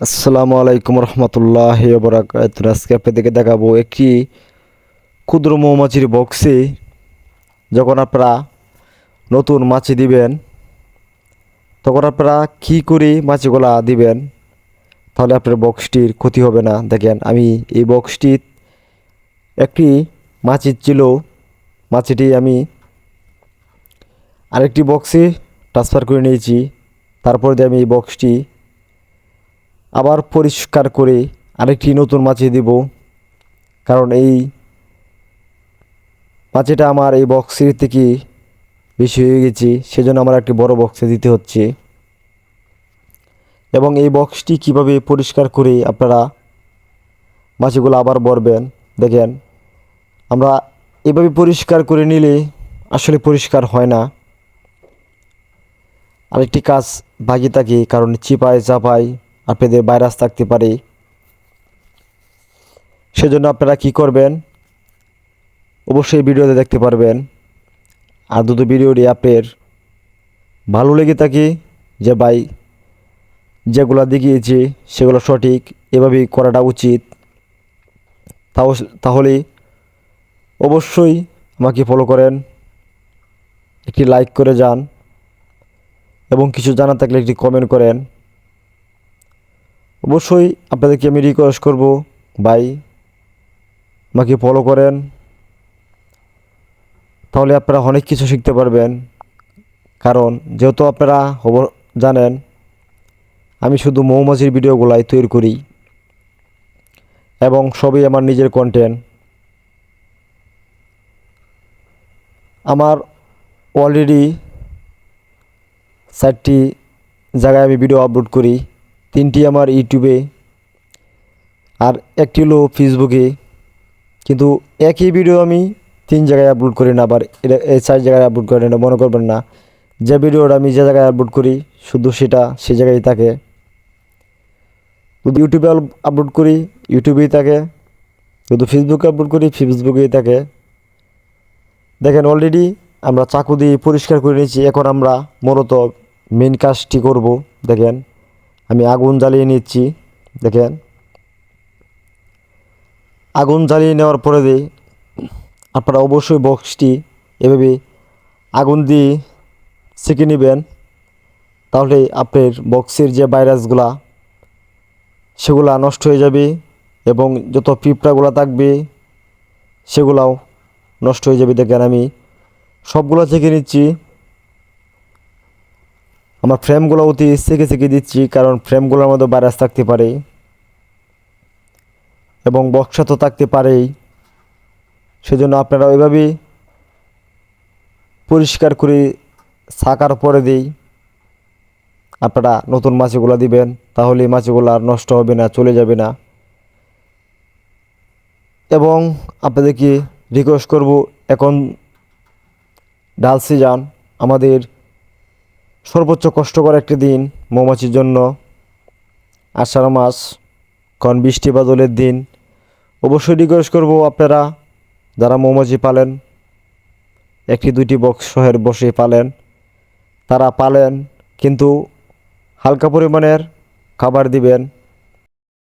আসসালামু আলাইকুম রহমতুল্লাহ আজকে আপনাদেরকে দেখাবো একটি ক্ষুদ্র মৌমাছির বক্সে যখন আপনারা নতুন মাছি দিবেন, তখন আপনারা কী করে মাছিগুলা দিবেন, তাহলে আপনার বক্সটির ক্ষতি হবে না। দেখেন, আমি এই বক্সটি একটি মাছির ছিল, মাছিটি আমি আরেকটি বক্সে ট্রান্সফার করে নিয়েছি। তারপর দিয়ে আমি এই বক্সটি আবার পরিষ্কার করে আরেকটি নতুন মাছি দিব। কারণ এই মাছিটা আমার এই বক্সের থেকে বেশি হয়ে গেছে, সেজন্য আমার একটি বড় বক্সে দিতে হচ্ছে। এবং এই বক্সটি কীভাবে পরিষ্কার করে আপনারা মাছিগুলো আবার ভরবেন, দেখেন, আমরা এভাবে পরিষ্কার করে নিলে আসলে পরিষ্কার হয় না। আরেকটি কাজ বাকি থাকে, কারণ চিপায় চাপায় আপনাদের ভাইরাস থাকতে পারে। সেজন্য আপনারা কি করবেন? অবশ্যই ভিডিওতে দেখতে পারবেন। আর দুটো ভিডিওটি আপনার ভালো লেগে থাকে যে ভাই যেগুলো দেখিয়েছি, সেগুলো সঠিক, এভাবেই করাটা উচিত। তাহলে অবশ্যই আমাকে ফলো করেন, একটি লাইক করে যান, এবং কিছু জানা থাকলে একটি কমেন্ট করেন। অবশ্যই আপনাদেরকে আমি রিকোয়েস্ট করব, ভাই, আমাকে ফলো করেন। তাহলে আপনারা অনেক কিছু শিখতে পারবেন। কারণ যেহেতু আপনারা হব জানেন, আমি শুধু মৌমাছির ভিডিওগুলাই তৈরি করি। এবং সবই আমার নিজের কন্টেন্ট আমার অলরেডি চারটি জায়গায় আমি ভিডিও আপলোড করি। তিনটি আমার ইউটিউবে আর একটি হলো ফেসবুকে। কিন্তু একই ভিডিও আমি তিন জায়গায় আপলোড করি না, আবার এটা এই চার জায়গায় আপলোড করি না, মনে করবেন না। যে ভিডিওটা আমি যে জায়গায় আপলোড করি, শুধু সেটা সে জায়গায় থাকে। যদি ইউটিউবে আপলোড করি, ইউটিউবেই থাকে। যদি ফেসবুকে আপলোড করি, ফেসবুকেই থাকে। দেখেন অলরেডি আমরা চাকু দিয়ে পরিষ্কার করে নিয়েছি, এখন আমরা মূলত মেন কাজটি করব, দেখেন। আমি আগুন জ্বালিয়ে নিচ্ছি, দেখেন। আগুন জ্বালিয়ে নেওয়ার পরে দিয়ে আপনারা অবশ্যই বক্সটি এভাবে আগুন দিয়ে সেঁকে নেবেন। তাহলে আপনার বক্সের যে ভাইরাসগুলা, সেগুলা নষ্ট হয়ে যাবে এবং যত পিঁপড়াগুলো থাকবে, সেগুলাও নষ্ট হয়ে যাবে। দেখেন আমি সবগুলো থেকে নিচ্ছি। আমার ফ্রেমগুলো অতি সেকে সেকে দিচ্ছি, কারণ ফ্রেমগুলোর মধ্যে ভাইরাস থাকতে পারে এবং বক্সা তো থাকতে পারেই। সেজন্য আপনারা ওইভাবেই পরিষ্কার করে ছাকার পরে দিই। আপনারা নতুন মাছগুলো দিবেন, তাহলে মাছগুলো আর নষ্ট হবে না, চলে যাবে না। এবং আপনাদেরকে রিকোয়েস্ট করব, এখন ডাল সিজন আমাদের সর্বোচ্চ কষ্টকর একটি দিন, মৌমাছির জন্য। আষাঢ় মাস, কারণ বৃষ্টি বাদলের দিন। অবশ্যই রিকোয়েস্ট করব আপনারা, যারা মৌমাছি পালেন, একটি দুইটি বক্স শহের বসে পালেন। তারা পালেন, কিন্তু হালকা পরিমাণের খাবার দিবেন।